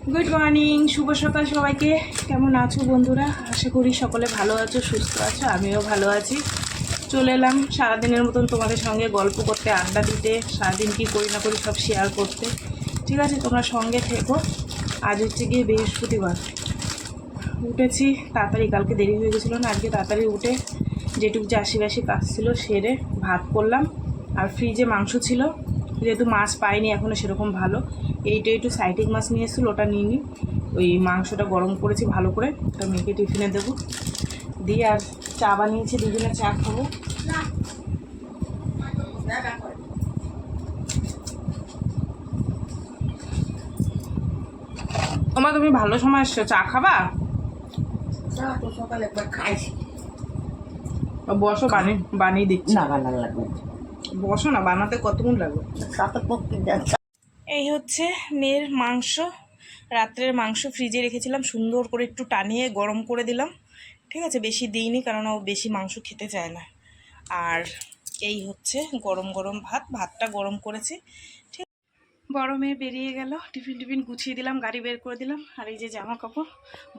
Good morning শুভ সকাল সবাইকে। কেমন আছো বন্ধুরা? আশা করি সকলে ভালো আছো, সুস্থ আছো, আমিও ভালো আছি। চলে এলাম সারাদিনের মতন তোমাদের সঙ্গে গল্প করতে, আড্ডা দিতে, সারাদিন কী করি না করি সব শেয়ার করতে। ঠিক আছে, তোমরা সঙ্গে থেকো। আজ হচ্ছে গিয়ে বৃহস্পতিবার। উঠেছি, তাড়াতাড়ি, কালকে দেরি হয়ে গেছিল না, আজকে তাড়াতাড়ি উঠে যেটুকু চাষি বাসি কাজ ছিল সেরে ভাত করলাম। আর ফ্রিজে মাংস ছিল। যেহেতু মাছ পাইনি এখনও সেরকম ভালো। এইটা একটু সাইটিক মাছ নিয়ে এসেছিল ওটা নিয়ে নিই ওই মাংসটা গরম করেছি ভালো করে। ওটা মেয়েকে টিফিনে দেবো। দিয়ে আর চা বানিয়েছি দুজনে চা খাব। তোমার তুমি ভালো সময় এসছো? চা খাবা? চা সকালে একবার খাইছি। বসো বানিয়ে বানিয়ে দিচ্ছি। না ভালো লাগবে। বসো না, বানাতে কতক্ষণ লাগবে এই হচ্ছে মেয়ের মাংস। রাত্রের মাংস ফ্রিজে রেখেছিলাম, সুন্দর করে একটু টানিয়ে গরম করে দিলাম। ঠিক আছে, বেশি দিইনি, কারণ ও বেশি মাংস খেতে চায় না। আর এই হচ্ছে গরম গরম ভাত, ভাতটা গরম করেছি। বড় মেয়ে বেরিয়ে গেল, টিফিন টিফিন গুছিয়ে দিলাম, গাড়ি বের করে দিলাম, আর এই যে জামা কাপড়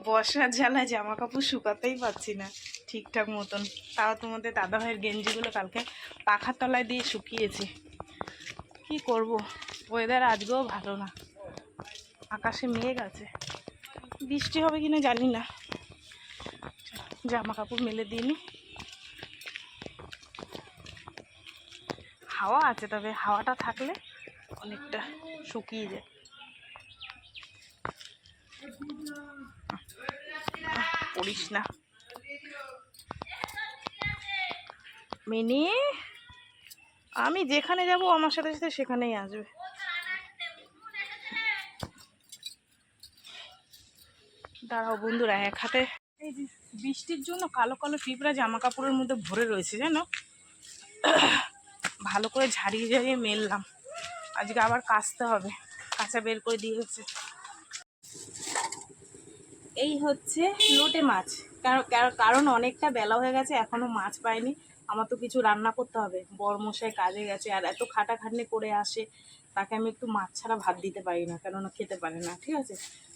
বর্ষার জ্বালায় জামা কাপড় শুকাতেই পারছি না ঠিকঠাক মতন। তাও তোমাদের দাদাভাইয়ের গেঞ্জিগুলো কালকে পাখার তলায় দিয়ে শুকিয়েছি। কি করব? ওয়েদার আজকেও ভালো না। আকাশে মেঘ আছে। বৃষ্টি হবে কিনা জানি না। জামা কাপড় মেলে দিইনি হাওয়া আছে তবে হাওয়াটা থাকলে অনেকটা শুকিয়ে যায়। পড়িস না। মিনি, আমি যেখানে যাব আমার সাথে সাথে সেখানেই আসবে। দাঁড়াও বন্ধুরা, এক হাতে। এই বৃষ্টির জন্য কালো কালো পিঁপড়া জামা কাপড়ের মধ্যে ভরে রয়েছে, জানো? ভালো করে ঝাড়িয়ে ঝাড়িয়ে মেললাম। আজকে আবার কাচতে হবে। কাঁচা বের করে দিয়েছে এই হচ্ছে লোটে মাছ। কারণ অনেকটা বেলা হয়ে গেছে এখনও মাছ পাইনি। আমার তো কিছু রান্না করতে হবে। বরমশাই কাজে গেছে, আর এত খাটাখাটনি করে আসে, তাকে আমি একটু মাছ ছাড়া ভাত দিতে পারি না, কেননা খেতে পারে না, ঠিক আছে?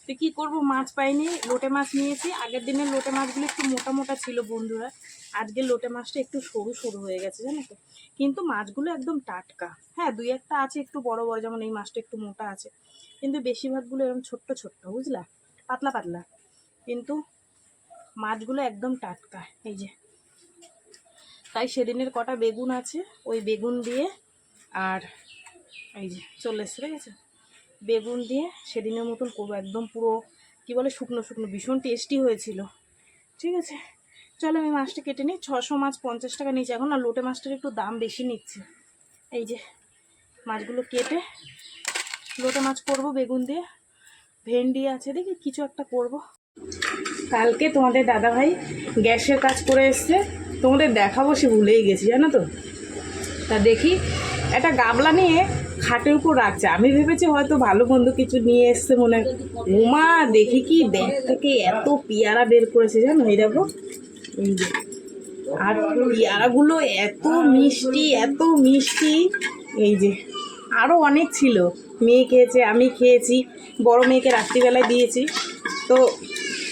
তো কী করব, মাছ পাইনি, লোটে মাছ নিয়েছি। আগের দিনের লোটে মাছগুলো একটু মোটা মোটা ছিল বন্ধুরা। আজকে লোটে মাছটা একটু সরু সরু হয়ে গেছে, জানো তো। কিন্তু মাছগুলো একদম টাটকা। হ্যাঁ দুই একটা আছে একটু বড় বড়, যেমন এই মাছটা একটু মোটা আছে। কিন্তু বেশিরভাগগুলো এরকম ছোট্ট ছোট্ট, বুঝলা? পাতলা পাতলা। কিন্তু মাছগুলো একদম টাটকা, এই যে। তাই সেদিনের কটা বেগুন আছে, ওই বেগুন দিয়ে আর এই যে, চলে ঠিক আছে? বেগুন দিয়ে সেদিনের মতন করব, একদম পুরো কি বলে শুকনো শুকনো, ভীষণ টেস্টি হয়েছিল। ঠিক আছে? চলো আমি মাছটা কেটে নিই, ছশো মাছ পঞ্চাশ টাকা নিচ্ছে এখন আর লোটে মাছটার একটু দাম বেশি নিচ্ছে। এই যে মাছগুলো কেটে লোটে মাছ করব, বেগুন দিয়ে। ভেন্ডি আছে, দেখি কিছু একটা করব। কালকে তোমাদের দাদাভাই গ্যাসের কাজ করে এসছে, তোমাদের দেখাবো, সে ভুলেই গেছি, জানো তো? তা দেখি, একটা গাবলা নিয়ে খাটের উপর রাখছে। আমি ভেবেছি হয়তো ভালো বন্ধু কিছু নিয়ে এসছে মনে। উমা, দেখি কি ব্যাগ থেকে এত পেয়ারা বের করেছে জানো এই দেখো। আর পেয়ারাগুলো এত মিষ্টি এত মিষ্টি। এই যে। আরও অনেক ছিল। মেয়ে খেয়েছে, আমি খেয়েছি। বড় মেয়েকে রাত্রিবেলায় দিয়েছি। তো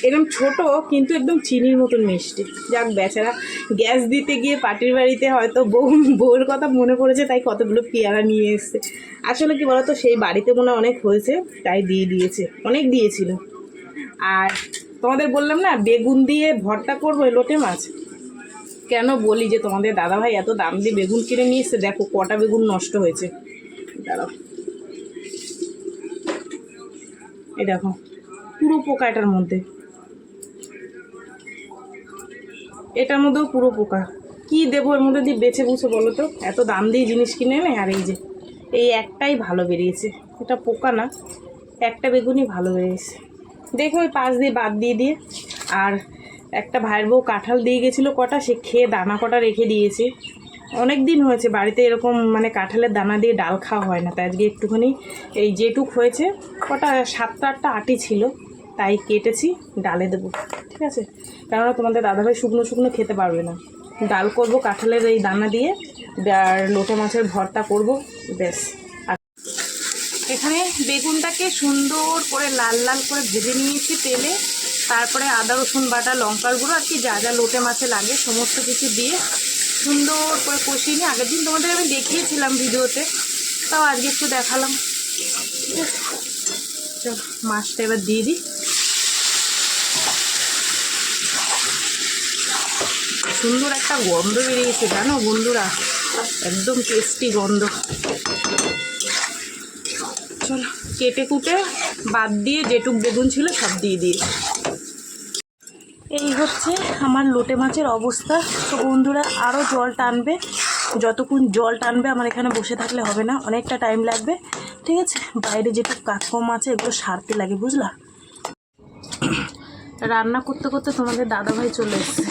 এরকম ছোট, কিন্তু একদম চিনির মতন মিষ্টি। যাক বেচারা, গ্যাস দিতে গিয়ে পাটির বাড়িতে হয়তো বউ, বউর কথা মনে পড়েছে, তাই কতগুলো পেয়ারা নিয়ে এসছে। আসলে কি বলতো, সেই বাড়িতে মনে অনেক হয়েছে, তাই দিয়ে দিয়েছে, অনেক দিয়েছিল। আর তোমাদের বললাম না, বেগুন দিয়ে ভর্তা করব লোটে মাছ? কেন বলি যে তোমাদের দাদাভাই এত দাম দিয়ে বেগুন কিনে নিয়ে এসছে? দেখো কটা বেগুন নষ্ট হয়েছে। দাঁড়াও। এই দেখো, পুরো পোকাটার মধ্যে। এটার মধ্যেও পুরো পোকা। কি দেবো এর মধ্যে দিয়ে বেছে বুঝে বলো তো? এত দাম দিয়ে জিনিস কিনে এনে, আর এই যে, এই একটাই ভালো বেরিয়েছে। এটা পোকা না, একটা বেগুনই ভালো বেরিয়েছে। দেখো, ওই পাশ দিয়ে বাদ দিয়ে দিয়ে, আর একটা ভাইয়ের বউ কাঁঠাল দিয়ে গেছিল কটা, সে খেয়ে দানা কটা রেখে দিয়েছে। অনেক দিন হয়েছে, বাড়িতে এরকম মানে কাঁঠালের দানা দিয়ে ডাল খাওয়া হয় না, তাই আজকে একটুখানি এই যেটুক হয়েছে, কটা, সাতটা আটটা আটি ছিল। তাই কেটেছি, ডালে দেবো। ঠিক আছে? কেননা তোমাদের দাদাভাই শুকনো শুকনো খেতে পারবে না। ডাল করব কাঁঠালের এই দানা দিয়ে, আর লোটে মাছের ভর্তা করব, ব্যাস। এখানে বেগুনটাকে সুন্দর করে লাল লাল করে ভেজে নিয়েছি তেলে। তারপরে আদা, রসুন বাটা, লঙ্কার গুঁড়ো, আর কি যা যা লোটে মাছে লাগে, সমস্ত কিছু দিয়ে সুন্দর করে কষিয়ে নিয়ে, আগের দিন তোমাদের আমি দেখিয়েছিলাম ভিডিওতে, তাও আজকে একটু দেখালাম। চল মাছটা এবার দিয়ে দিই। সুন্দর একটা গন্ধ বেরিয়েছে, জানো বন্ধুরা? একদম টেস্টি গন্ধ। চলো, কেটে কুটে বাদ দিয়ে যেটুক বেগুন ছিল সব দিয়ে দিয়ে এই হচ্ছে আমার লোটে মাছের অবস্থা। তো বন্ধুরা আরও জল টানবে। যতক্ষণ জল টানবে, আমার এখানে বসে থাকলে হবে না। অনেকটা টাইম লাগবে। ঠিক আছে? বাইরে যেটুকু কাকম আছে, এগুলো সারতে লাগে, বুঝলা? রান্না করতে করতে তোমাদের দাদাভাই চলে এসছে।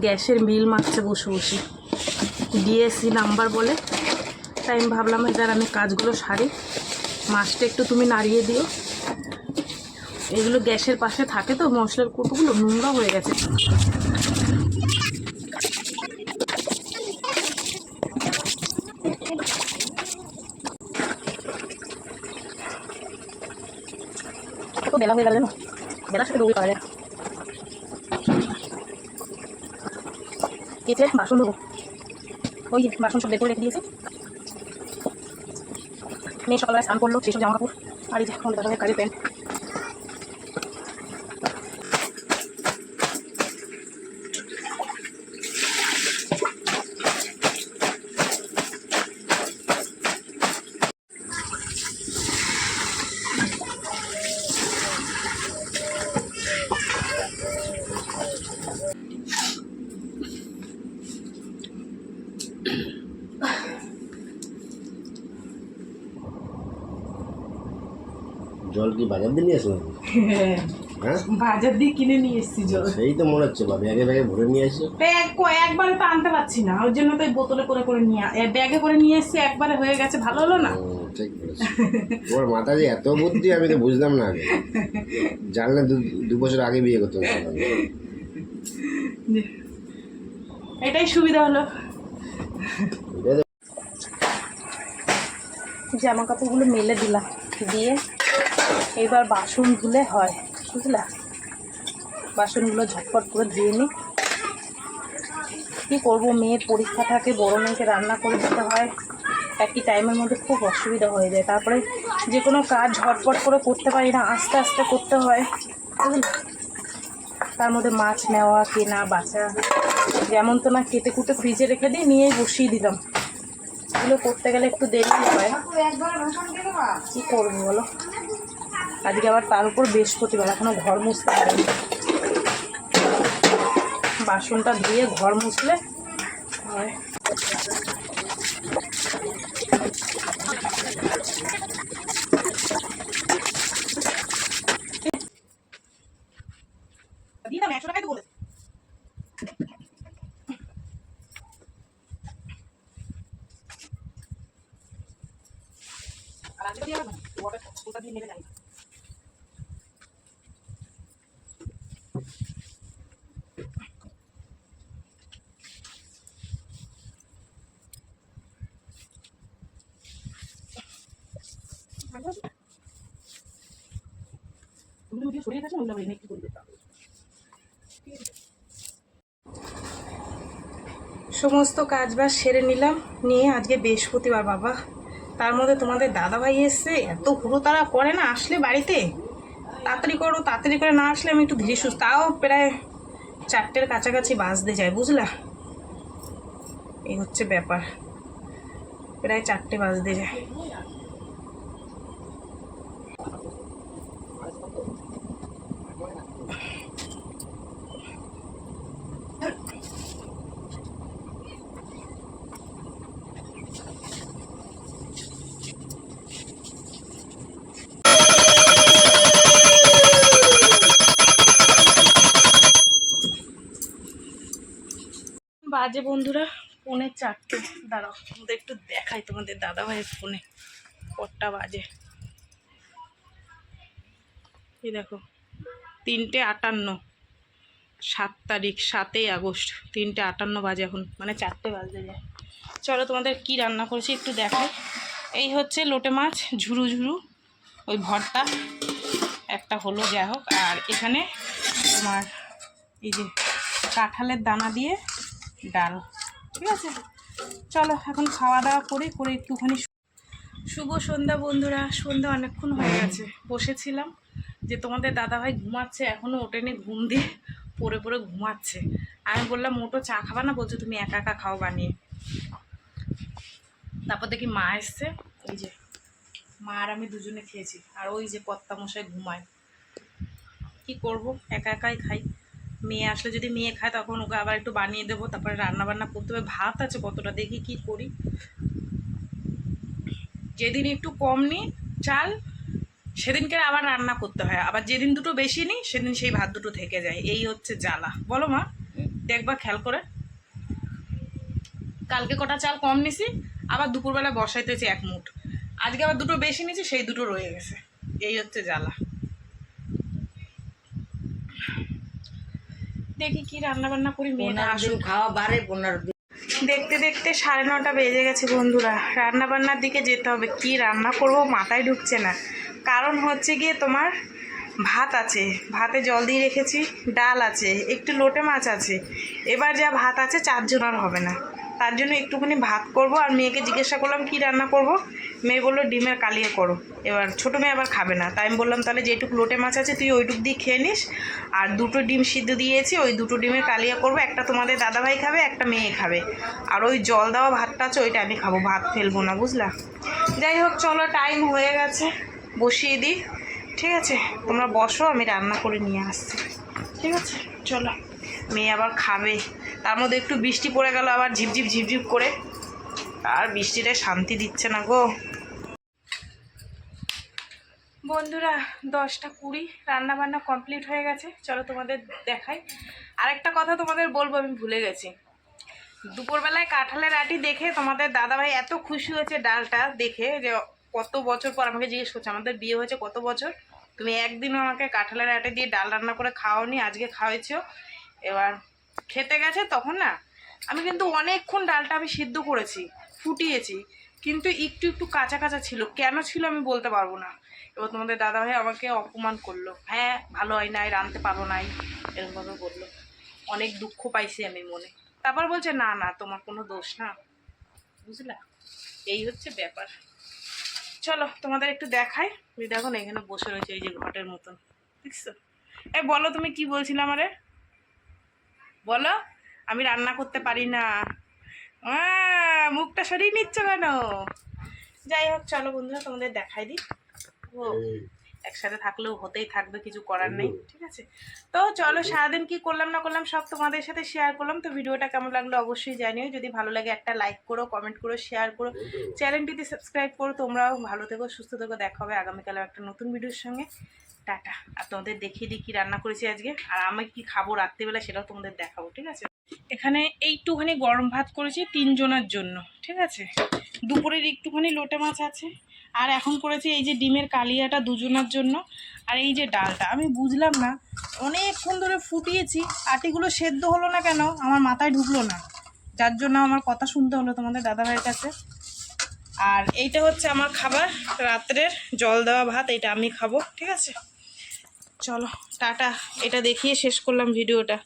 গ্যাসের বিল মারছে বসে বসে। ডিএসসি নাম্বার বলে। তাই আমি ভাবলাম এবার আমি কাজগুলো সারি। মাছটা একটু তুমি নাড়িয়ে দিও। এগুলো গ্যাসের পাশে থাকে তো, মশলার কুটোগুলো নোংরা হয়ে গেছে। কত বেলা হয়ে গেল। জানো বেলার সাথে দৌড়ি পাওয়া যায়। কেটে বাসন ধোবো। ওই যে বাসন সব বের করে রেখে দিয়েছি। মেয়ে সকালবেলা স্নান করল সেসব জামা কাপড় আর এই যে কাজের প্যান্ট। জল কি বাজার দিয়ে নিয়ে আসলাম হ্যাঁ? বাজার দিয়ে কিনে নিয়ে এসেছি জল। সেই তো মনে হচ্ছে বা ব্যাগে ব্যাগে ভরে নিয়ে আসে। ব্যাগ একবারে তো আনতে পারছি না। ওর জন্য তো এই বোতলে করে করে নিয়ে ব্যাগে করে নিয়ে এসেছি একবারে হয়ে গেছে ভালো হলো না? ঠিক তোমার মাথা যে এত বুদ্ধি আমি তো বুঝলাম না আগে। জানলে দু দু বছর আগে বিয়ে করতে এটাই সুবিধা হলো। জামা কাপড়গুলো মেলে দিলাম দিয়ে এবার বাসন ধুলে হয়, বুঝলা? বাসনগুলো ঝটপট করে ধুয়ে নিই। কী করব? মেয়ের পরীক্ষা থাকে, বড় মেয়েকে রান্না করে দিতে হয়। একই টাইমের মধ্যে খুব অসুবিধা হয়ে যায়। তারপরে যে কোনো কাজ ঝটপট করে করতে পারি না, আস্তে আস্তে করতে হয় তার মধ্যে মাছ নেওয়া, কেনা, বাছা, যেমন তো না কেটে কুটে ফ্রিজে রেখে দিয়ে নিয়েই বসিয়ে দিলাম। এগুলো করতে গেলে একটু দেরি হয়। কী করব বলো? আজকে আবার তার উপর বৃহস্পতিবার এখনও ঘর মুছতে পারিনি। বাসনটা ধুয়ে ঘর মুছলে হয় দিলাম একশো টাকায় তো বলেছে আর আজকে দিয়ে হবে না ওটা ওটা দিয়ে মেরে যাই মহিলা বাড়ি একটু করবে সমস্ত কাজ বাজ সেরে নিলাম, নিয়ে আজকে বৃহস্পতিবার, বাবা। তার মধ্যে তোমাদের দাদাভাই এসছে, এত হুড়ো তারা করে না আসলে বাড়িতে? তাড়াতাড়ি করো, তাড়াতাড়ি করে না আসলে আমি একটু ধীরে সুস্থ। তাও প্রায় চারটের কাছাকাছি বাজতে যায়, বুঝলা? এই হচ্ছে ব্যাপার। প্রায় চারটে বাজতে যায়। বাজে বন্ধুরা, ফোনে চারটে। দাঁড়াও, তোমাদের একটু দেখাই তোমাদের দাদা ভাইয়ের ফোনে। কটা বাজে। এই দেখো, তিনটে আটান্ন, সাত তারিখ, সাতই আগস্ট। তিনটে আটান্ন বাজে এখন মানে চারটে বাজে যায়। চলো তোমাদের কি রান্না করেছি একটু দেখাই। এই হচ্ছে লোটে মাছ, ঝুরু ঝুরু, ওই ভর্তা, একটা হলো যাই হোক। আর এখানে তোমার এই যে কাঁঠালের দানা দিয়ে ডাল। ঠিক আছে? চলো, এখন খাওয়া দাওয়া করে করে একটুখানি শুভ সন্ধ্যা বন্ধুরা। সন্ধ্যা অনেকক্ষণ হয়ে গেছে। বসেছিলাম যে তোমাদের দাদাভাই ঘুমাচ্ছে এখনও ওঠেনি ঘুম দিয়ে পড়ে পড়ে ঘুমাচ্ছে। আমি বললাম, মোটো চা খাবা না? বলছো, তুমি একা একা খাও বানিয়ে। তারপর দেখি মা এসছে। ওই যে মা আর আমি দুজনে খেয়েছি। আর ওই যে কর্তা মশাই ঘুমায়। কি করব? একা একাই খাই। মেয়ে আসলে যদি মেয়ে খায় তখন ওকে আবার একটু বানিয়ে দেবো, তারপরে রান্না বান্না করতে হবে। ভাত আছে কতটা, দেখি কি করি। যেদিন একটু কম নিই, চাল, সেদিনকে আবার রান্না করতে হয়। আবার যেদিন দুটো বেশি নিই, সেদিন সেই ভাত দুটো থেকে যায়। এই হচ্ছে জ্বালা। বলো মা, দেখবা খেয়াল করে। কালকে কটা চাল কম নিছি, আবার দুপুরবেলা বসাইতেছি এক মুঠ। আজকে আবার দুটো বেশি নিছি, সেই দুটো রয়ে গেছে। এই হচ্ছে জ্বালা। দেখি কি রান্না বান্না করি আসুক। খাওয়া বাড়ে পনেরো দেখতে দেখতে সাড়ে নটা বেজে গেছে বন্ধুরা। রান্না বান্নার দিকে যেতে হবে। কি রান্না করব মাথায় ঢুকছে না। কারণ হচ্ছে গিয়ে তোমার ভাত আছে। ভাতে জল দিয়ে রেখেছি ডাল আছে একটু লোটে মাছ আছে। এবার যা ভাত আছে চারজন আর হবে না। তার জন্য একটুখানি ভাত করব আর মেয়েকে জিজ্ঞাসা করলাম, কি রান্না করব? মেয়ে বলল, ডিমের কালিয়ে করো। এবার ছোটো মেয়ে আবার খাবে না। তাই আমি বললাম, তাহলে যেটুকু লোটে মাছ আছে তুই ওইটুক দিয়ে খেয়ে নিস। আর দুটো ডিম সিদ্ধ দিয়েছি, ওই দুটো ডিমের কালিয়া করব। একটা তোমাদের দাদাভাই খাবে, একটা মেয়ে খাবে। আর ওই জল দেওয়া ভাতটা আছে, ওইটা আমি খাব। ভাত ফেলব না, বুঝলা? যাই হোক, চলো টাইম হয়ে গেছে। বসিয়ে দিই। ঠিক আছে? তোমরা বসো, আমি রান্না করে নিয়ে আসছি। ঠিক আছে? চলো। মেয়ে আবার খাবে। তার মধ্যে একটু বৃষ্টি পড়ে গেল, আবার ঝিপঝিপ ঝিপঝিপ করে। আর বৃষ্টিটা শান্তি দিচ্ছে না গো। বন্ধুরা, দশটা কুড়ি রান্না বান্না কমপ্লিট হয়ে গেছে। চলো তোমাদের দেখাই। আরেকটা কথা তোমাদের বলব, আমি ভুলে গেছি। দুপুরবেলায় কাঁঠালের আটি দেখে তোমাদের দাদাভাই এত খুশি হয়েছে ডালটা দেখে, যে কত বছর পর আমাকে জিজ্ঞেস করছে, আমাদের বিয়ে হয়েছে কত বছর? তুমি একদিনও আমাকে কাঁঠালের আটি দিয়ে ডাল রান্না করে খাওয়ানি আজকে খাওয়াইছো? এবার খেতে গেছে তখন না, আমি কিন্তু অনেকক্ষণ ডালটা আমি সিদ্ধ করেছি, ফুটিয়েছি, কিন্তু একটু একটু কাঁচা কাঁচা ছিল। কেন ছিল আমি বলতে পারব না। এবার তোমাদের দাদা ভাই আমাকে অপমান করল। হ্যাঁ ভালো হয় নাই, রাঁধতে পারো নাই এরকমভাবে বলল। অনেক দুঃখ পাইছি আমি মনে। তারপর বলছে, না না, তোমার কোনো দোষ না। বুঝলা? এই হচ্ছে ব্যাপার। চলো, তোমাদের একটু দেখাই। তুমি দেখো না, এখানে বসে রয়েছে এই যে ঘটের মতন। দেখছ? এই বলো তুমি কি বলছিলে আমারে বলো আমি রান্না করতে পারি না। মুখটা সরিয়ে নিচ্ছ কেন? যাই হোক চলো বন্ধুরা তোমাদের দেখাই দিই। ও একসাথে থাকলেও হতেই থাকবে কিছু করার নেই ঠিক আছে? তো চলো সারাদিন কি করলাম না করলাম সব তোমাদের সাথে শেয়ার করলাম। তো ভিডিওটা কেমন লাগল অবশ্যই জানিও। যদি ভালো লাগে একটা লাইক করো কমেন্ট করো শেয়ার করো। চ্যানেলটিতে সাবস্ক্রাইব করো। তোমরাও ভালো থেকো সুস্থ থেকো। দেখা হবে আগামীকালে একটা নতুন ভিডিওর সঙ্গে। টাটা। আর তোমাদের দেখিয়ে দিই কী রান্না করেছি আজকে? আর আমি কি খাব রাত্রিবেলা সেটাও তোমাদের দেখাবো, ঠিক আছে? এখানে এইটুখানি গরম ভাত করেছি তিনজনের জন্য, ঠিক আছে? দুপুরের একটুখানি লোটে মাছ আছে। আর এখন করেছি এই যে ডিমের কালিয়াটা দুজনের জন্য আর এই যে ডালটা। আমি বুঝলাম না, অনেকক্ষণ ধরে ফুটিয়েছি, আটিগুলো সেদ্ধ হলো না কেন? আমার মাথায় ঢুকলো না। যার জন্য আমার কথা শুনতে হলো তোমাদের দাদাভাইয়ের কাছে। আর এইটা হচ্ছে আমার খাবার, রাত্রের জল দেওয়া ভাত এটা আমি খাব, ঠিক আছে? চলো টাটা। এটা দেখিয়ে শেষ করলাম ভিডিওটা।